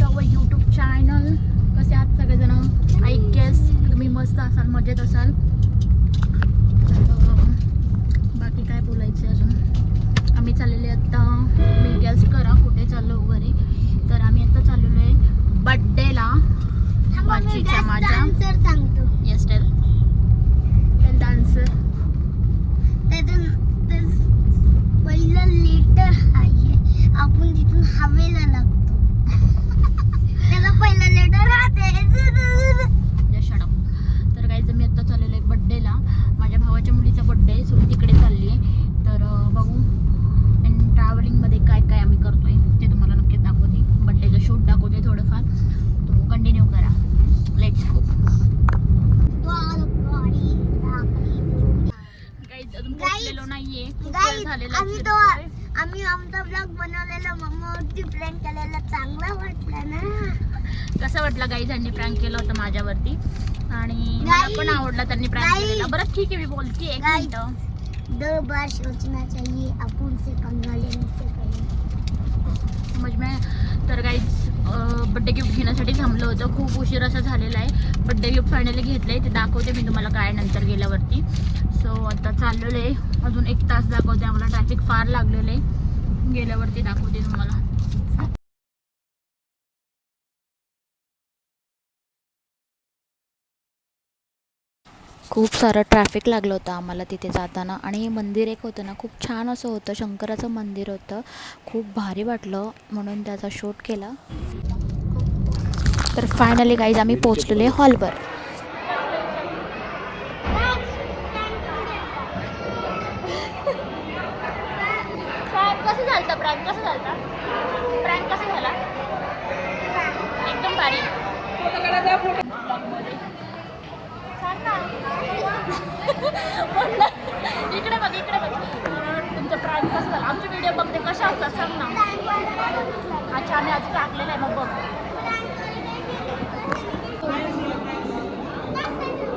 To our YouTube channel कसे आहात सगळेजण? आय गेस तुम्ही मस्त असाल मजेत असाल. तर, बाकी काय बोलायचं अजून? आम्ही चाललेले आत्ता मी गेस करा कुठे चाललो वगैरे. तर आम्ही आत्ता चाललेलो आहे बड्डेला बाचीच्या माझ्या. सांगतो. येस टेल टेल ते पहिलं लेटर आहे. आपण तिथून हवेला लागतो. त्याचा पहिलं लेटर हाच आहे तर काही मी आत्ता चाललेलो आहे बड्डेला माझ्या भावाच्या मुलीचा बड्डे आहे सो मी तिकडे चालली आहे तर बघू. आणि ट्रॅव्हलिंगमध्ये काय काय आम्ही करतोय ते तुम्हाला नक्कीच दाखवते. बड्डेचं शूट दाखवते थोडंफार. तो कंटिन्यू करा. लेट्स गो काही अजून पोहोचलेलो नाहीये. झालेला आम्ही आमचा ब्लॉग बनवलेला मम्मावरती प्रँक केलेला. चांगला वाटला ना. कसं वाटलं गाई त्यांनी प्रँक केलं होतं माझ्यावरती. आणि मला पण आवडला त्यांनी प्रँक guys. केलेला. बरं ठीक आहे मी बोलते. एक Guys. मिनिट. दो बार सोचना चाहिए अपन से पंगा लेने से पहले समज में तर काहीच बड्डे गिफ्ट घेण्यासाठी थांबलो होतं. खूप उशीर असा झालेला आहे. बड्डे गिफ्ट फायनली घेतलं आहे ते दाखवते मी तुम्हाला काय नंतर गेल्यावरती. सो आता चाललेलं आहे अजून एक तास दाखवते. आम्हाला ट्रॅफिक फार लागलेलं आहे. गेल्यावरती दाखवते तुम्हाला. खूप सारं ट्रॅफिक लागलं होतं आम्हाला तिथे जाताना. आणि हे मंदिर एक होतं ना खूप छान असं होतं. शंकराचं मंदिर होतं. खूप भारी वाटलं म्हणून त्याचा शूट केला. तर फायनली गाईज आम्ही पोचलेले आहे हॉलवर कसं झालं प्रँक कसं झालं प्रँक कसं झाला एकदम भारी सांग ना. बोल इकडे बघ इकडे बघ. तुमचं प्रँक कसं झालं? आमचे व्हिडिओ बघते कशा असतात सांग ना. अच्छा आम्ही आज टाकलेलं आहे मग बघ.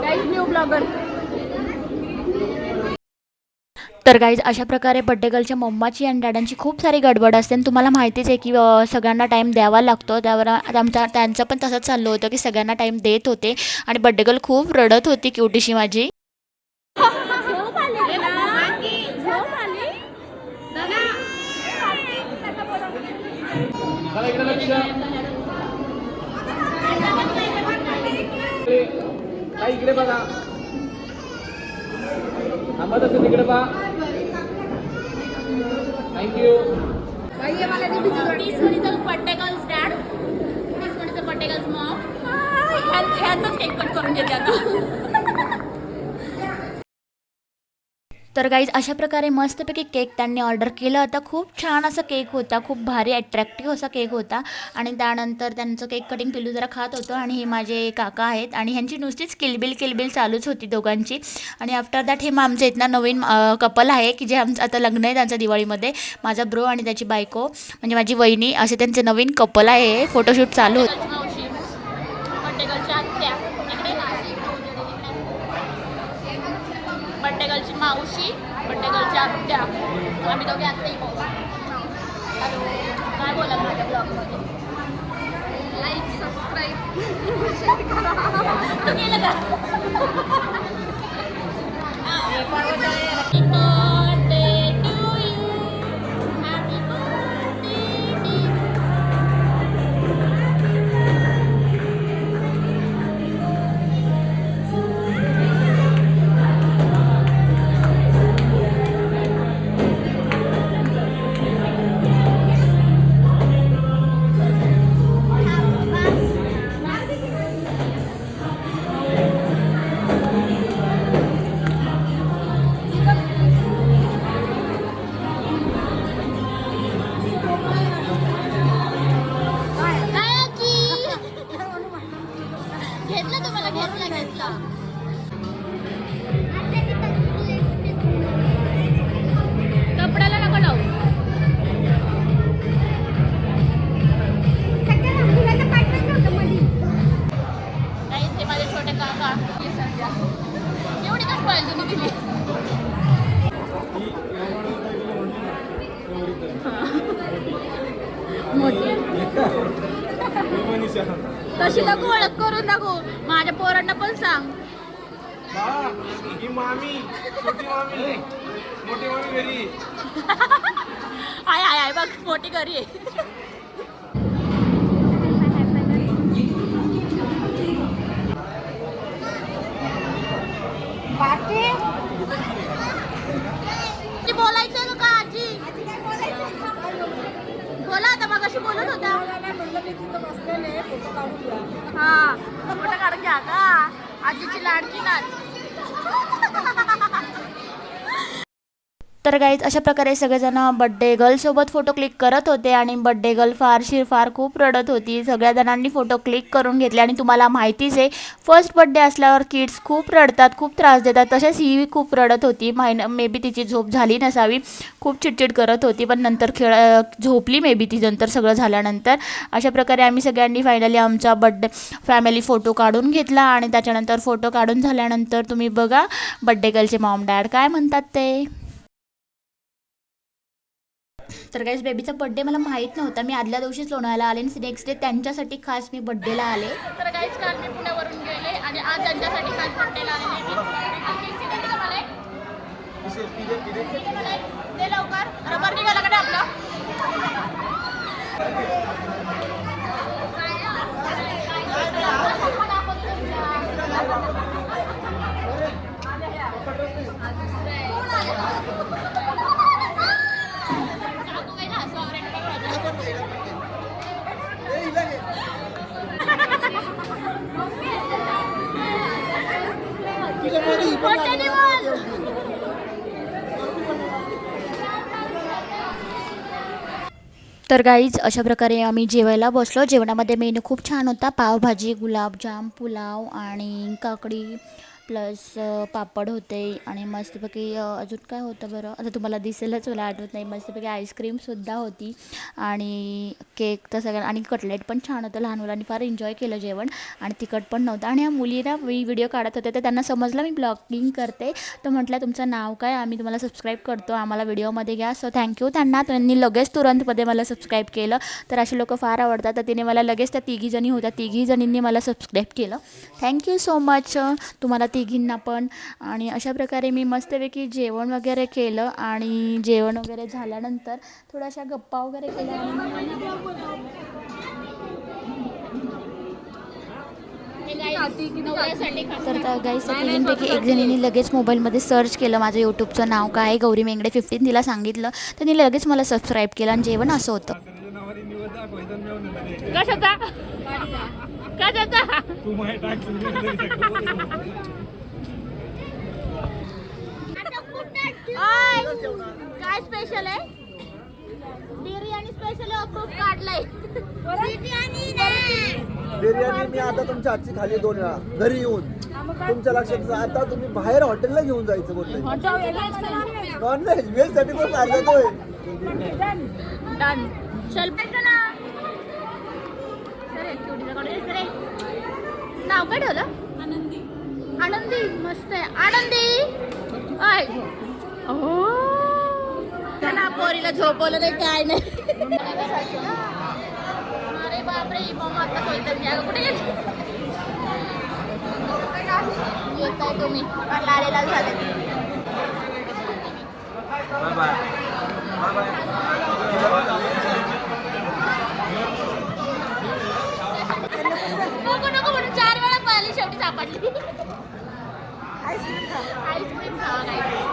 गाईज न्यू ब्लॉगर तर गाईज अशा प्रकारे बड्डे गर्लच्या मम्माची आणि डॅडांची खूप सारी गडबड असते आणि तुम्हाला माहितीच आहे की सगळ्यांना टाईम द्यावा लागतो. त्यावर आमचा त्यांचं पण तसंच चाललं होतं की सगळ्यांना टाईम देत होते. आणि बड्डे गर्ल खूप रडत होती क्युटीशी माझी. चला इकडे लक्ष काय इकडे बघा. थांबत असेल तिकडे पहा. थँक्यू तीस गर्ल्स डॅड तीस गर्ल्स मॉम ह्यांचाच केक कट करून घेते आता. तर गाईज अशा प्रकारे मस्तपैकी केक त्यांनी ऑर्डर केला. होता खूप छान असा केक होता. खूप भारी अट्रॅक्टिव्ह असा केक होता. आणि त्यानंतर त्यांचं केक कटिंग पिलू जरा खात होतं आणि हे माझे काका आहेत. आणि ह्यांची नुसतीच किलबिल किलबिल चालूच होती दोघांची. आणि आफ्टर दॅट हे मग आमच्या इथनं नवीन कपल आहे की जे आमचं आता लग्न आहे त्यांचं दिवाळीमध्ये. माझा ब्रो आणि त्याची बायको म्हणजे माझी वहिनी असे त्यांचे नवीन कपल आहे. फोटोशूट चालू होतं बड्डे गर्लची मावशी बड्डे गर्लची आत्या आम्ही दोघे आत्ताही पाहू हॅलो काय बोला माझ्या ब्लॉगमध्ये लाईक सबस्क्राईब तू केलं का Happy birthday ही मामी छोटी मामी मोठी मामी घरी आय आय आय बघ मोठी घरी आहे. बोलायचं का आजी? बोला आता मग अशी बोलत होता. हा फोटो काढून घ्या का आजीची लाडकी नाच ハハハハ! तर गाईज अशा प्रकारे सगळेजण बड्डे गर्लसोबत फोटो क्लिक करत होते आणि बड्डे गर्ल फारशी फार खूप रडत होती. सगळ्या जणांनी फोटो क्लिक करून घेतले आणि तुम्हाला माहितीच आहे फर्स्ट बड्डे असल्यावर किड्स खूप रडतात खूप त्रास देतात. तसेच ही खूप रडत होती. मायन मे बी तिची झोप झाली नसावी. खूप चिडचिड करत होती पण नंतर खेळ झोपली मे बी ती नंतर सगळं झाल्यानंतर. अशा प्रकारे आम्ही सगळ्यांनी फायनली आमचा बड्डे फॅमिली फोटो काढून घेतला आणि त्याच्यानंतर फोटो काढून झाल्यानंतर तुम्ही बघा बड्डे गर्लचे मॉम डॅड काय म्हणतात ते? तर गाईज बेबीचा बड्डे मला माहीत नव्हता. मी आदल्या दिवशीच लोणावळ्याला आले आणि नेक्स्ट डे त्यांच्यासाठी खास मी बड्डेला आले. तर गाईज काल मी पुण्यावरून गेले आणि आज त्यांच्यासाठी खास बड्डेला आलेले लवकर. रबर निघाला का आपलं? तर गाईज अशा प्रकारे आम्ही जेवायला बसलो. जेवणामध्ये मेनू खूप छान होता. पावभाजी गुलाबजाम पुलाव आणि काकडी. प्लस पापड होते आणि मस्तपैकी अजून काय होतं बरं? आता तुम्हाला दिसेलच मला आठवत नाही. मस्तपैकी आईस्क्रीमसुद्धा होती आणि केक तर सगळ्या आणि कटलेट पण छान होतं लहान मुलांनी फार एन्जॉय केलं जेवण आणि तिखट पण नव्हतं. आणि ह्या मुलीला मी व्हिडिओ काढत होते तर त्यांना समजलं मी ब्लॉगिंग करते. तर म्हटलं तुमचं नाव काय? आम्ही तुम्हाला सबस्क्राईब करतो. आम्हाला व्हिडिओमध्ये घ्या. सो थँक्यू त्यांना त्यांनी लगेच तुरंतमध्ये मला सबस्क्राईब केलं. तर असे लोक फार आवडतात. तर तिने मला लगेच त्या तिघी जणी होत्या. तिघी जणींनी मला सबस्क्राईब केलं. थँक्यू सो मच तुम्हाला ती तिघींना पण. आणि अशा प्रकारे मी मस्तपैकी जेवण वगैरे केलं आणि जेवण वगैरे झाल्यानंतर थोड्याशा गप्पा वगैरे केल्या आणि तर गाईस तिघींपैकी एक जणीने लगेच मोबाईलमध्ये सर्च केलं माझं यूट्यूबचं नाव काय आहे, गौरी मेंगडे फिफ्टीन तिला सांगितलं. त्यांनी लगेच मला सबस्क्राईब केलं आणि जेवण असं होतं. कशाचा? कशाचा? टाक काय स्पेशल आहे? बिर्याणी स्पेशल अप्रूव्ह काढलंय. बिर्याणी नाही. बिर्याणी मी आता तुमच्या हातची खाली दोन वेळा. घरी येऊन. तुमच्या लक्षात आता तुम्ही बाहेर हॉटेलला घेऊन जायचं बोलते नॉन व्हेज व्हेजसाठी पण अर्धतोय डन चल. ना नाव काय ठेवलं? आनंदी. आनंदी. मस्त आहे. आनंदी. आय त्यांना पोरीला झोपवलं नाही काय नाही. अरे बापरे मग आता सोयीचं या कुठे गेली? येत आहे तुम्ही लाले लाल झाले नको नको म्हणून चार वेळा पाहिली शेवटी सापडली. आईस्क्रीम खावा काय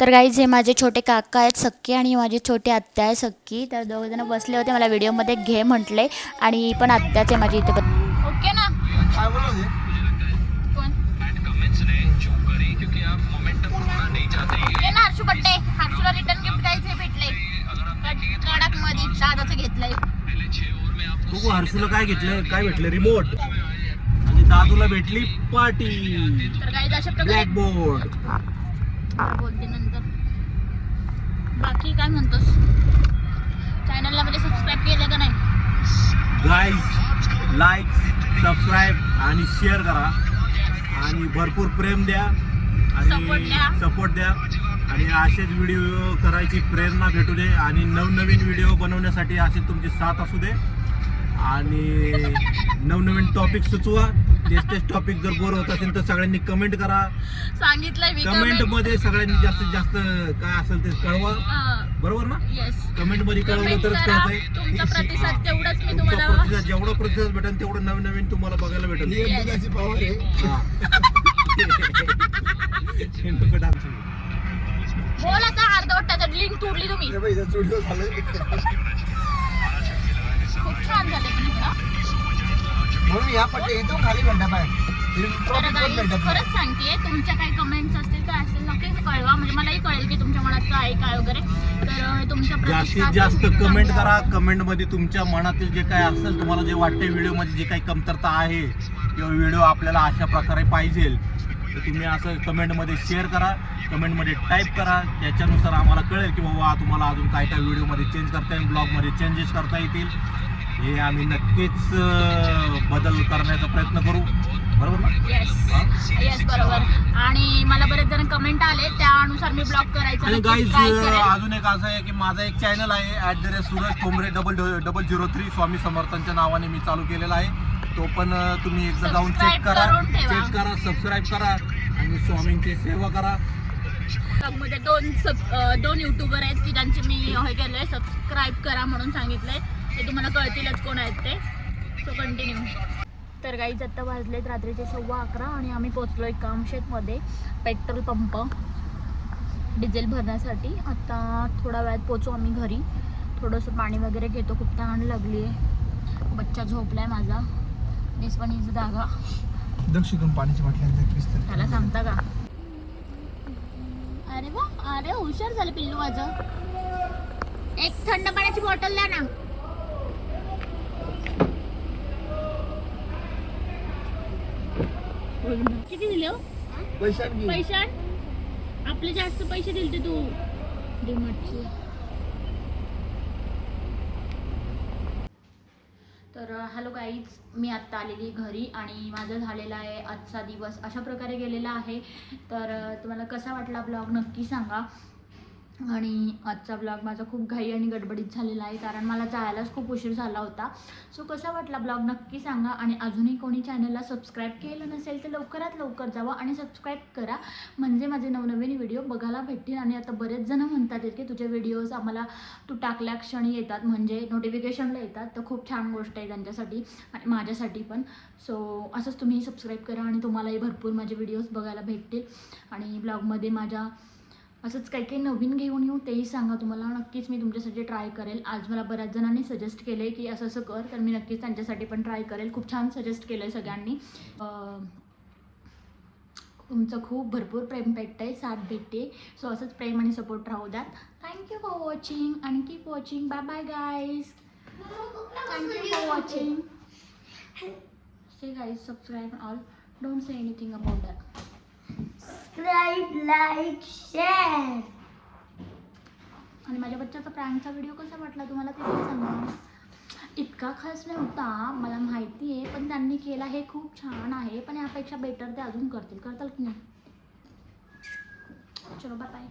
तर गाईज हे माझे छोटे काका आहेत सक्की आणि माझी छोटी आत्या आहे सक्की तर दोघंजण बसले होते मला व्हिडिओमध्ये घे म्हटले. आणि पण आत्याच आहे माझी इथे ओके ना काय बोलत ये ना हर्षू बड्डे हर्षूला रिटर्न गिफ्ट द्यायचे भेटले कडकमध्ये दादाचं घेतलंय हर्षूला काय घेतलं काय भेटलं? रिमोट. आणि दादूला भेटली पार्टी. तर गाईज अशा प्रकारे ब्लॅक बोर्ड बोलते नंतर. बाकी काय म्हणतोस? चॅनलला म्हणजे सबस्क्राईब केलं का नाही? गाईज लाईक सबस्क्राईब आणि शेअर करा. आणि भरपूर प्रेम द्या. Support द्या. आणि सपोर्ट द्या. आणि असेच व्हिडिओ करायची प्रेरणा भेटू दे. आणि नवनवीन व्हिडिओ बनवण्यासाठी अशी तुमची साथ असू दे. आणि नवनवीन टॉपिक सुचवा. तेच तेच टॉपिक जर बोर होत असेल तर सगळ्यांनी कमेंट करा. सांगितलंय मी कमेंटमध्ये सगळ्यांनी जास्तीत जास्त काय असेल ते कळवा. बरोबर ना? येस कमेंटमध्ये कळवलं Comment तरच करा. कळतंय. तुमचा प्रतिसाद तेवढाच मी तुमचा तुम्हाला- प्रतिसाद जेवढा प्रतिसाद भेटेल तेवढं नवीन नवीन तुम्हाला बघायला भेटेल. ही पावर आहे. हा. हे. बोल आता अर्धवट त्याच्यात लिंक तोडली तुम्ही. हे बघ, इथं स्टुडिओ झालंय. खूप छान झाले पण इकडं. म्हणून या पट्टे इथून खाली guys, खरंच सांगते तुमच्या काही कमेंट्स असतील काय असतील नक्कीच कळवा. म्हणजे मलाही कळेल की तुमच्या मनात काय काय वगैरे. तर अं, तुमच्या जास्तीत जास्त कमेंट करा. कमेंटमध्ये तुमच्या मनातील जे काय असेल तुम्हाला जे वाटते व्हिडिओमध्ये जे काही कमतरता आहे किंवा व्हिडिओ आपल्याला अशा प्रकारे पाहिजे तर तुम्ही असं कमेंटमध्ये शेअर करा कमेंटमध्ये टाईप करा त्याच्यानुसार आम्हाला कळेल की बाबा तुम्हाला अजून काय काय व्हिडिओमध्ये चेंज करता येईल ब्लॉगमध्ये चेंजेस करता येतील. हे आम्ही नक्कीच बदल करण्याचा प्रयत्न करू. बरोबर ना? येस येस बरोबर. आणि मला बरेच जण कमेंट आले त्यानुसार मी ब्लॉग करायचं. आणि गाईज try करेन. अजून एक असं आहे की माझा एक चॅनल आहे at the rate Suraj Thombare double double zero three Swami समर्थांच्या नावाने मी चालू केलेला आहे. तो पण अं, तुम्ही एकदा जाऊन चेक Subscribe करा. करून ठेवा. चेक करा सबस्क्राईब करा आणि स्वामींची सेवा करा. मध्ये दोन सब अं, दोन युट्यूबर आहेत की ज्यांचे मी हे केलंय सबस्क्राईब करा म्हणून सांगितलंय. ते तुम्हाला कळतीलच कोण आहेत ते. सो कंटिन्यू तर गाईज आत्ता वाजलेत रात्रीचे सव्वा अकरा आणि आम्ही पोचलोय कामशेतमध्ये पेट्रोल पंप. डिझेल भरण्यासाठी. आता थोड्या वेळात पोचू आम्ही घरी. थोडंसं पाणी वगैरे घेतो. खूप तहान लागली आहे. बच्चा झोपलाय माझा. दिस पण इज जागा. दक्षिण पाण्याची बाटल्यांचा त्याला सांगता का? अरे वा अरे हुशार झालं पिल्लू माझं. एक थंड पाण्याची बॉटल द्या ना. किती दिले हो? पैशांनी पैसे आपले जास्त पैसे दिले तू. डिमार्टचे तर हॅलो गाईज मी आत्ता आलेली घरी आणि माझं झालेला आहे आजचा दिवस अशा प्रकारे गेलेला आहे. तर तुम्हाला कसा वाटला ब्लॉग नक्की सांगा. आणि आजचा ब्लॉग माझा खूप घाई आणि गडबडीत झालेला आहे कारण मला जायलाच खूप उशीर झाला होता. सो कसा वाटला ब्लॉग नक्की सांगा आणि अजूनही कोणी चॅनलला सबस्क्राईब केलं नसेल तर लवकरात लवकर जावा आणि सबस्क्राईब करा. म्हणजे माझे नवनवीन व्हिडिओ बघायला भेटतील आणि आता बरेच जण म्हणतात आहेत की तुझे व्हिडिओज आम्हाला तू टाकल्या क्षणी येतात म्हणजे नोटिफिकेशनला येतात. तर खूप छान गोष्ट आहे त्यांच्यासाठी आणि माझ्यासाठी पण. सो असंच तुम्ही सबस्क्राईब करा आणि तुम्हालाही भरपूर माझे व्हिडिओज बघायला भेटतील. आणि ब्लॉगमध्ये माझ्या असंच काही काही नवीन घेऊन येऊ तेही सांगा तुम्हाला. नक्कीच मी तुमच्यासाठी ट्राय करेल. आज मला बऱ्याच जणांनी सजेस्ट केलं आहे की असं असं कर तर मी नक्कीच त्यांच्यासाठी पण ट्राय करेल. खूप छान सजेस्ट केलं आहे सगळ्यांनी तुमचं खूप भरपूर प्रेम भेटतं आहे साथ भेटते. सो असंच प्रेम आणि सपोर्ट राहू द्यात. थँक्यू फॉर वॉचिंग आणि keep watching bye bye guys thank you for watching say guys subscribe all don't say anything about that subscribe like share आणि माझ्या बच्चाचा प्रँकचा व्हिडिओ कसा वाटला तुम्हाला ते सांगा. इतका खास नव्हता मला माहिती आहे पण त्यांनी केला हे खूप छान आहे पण यापेक्षा बेटर ते अजून करतील करताल की नाही? चलो बाय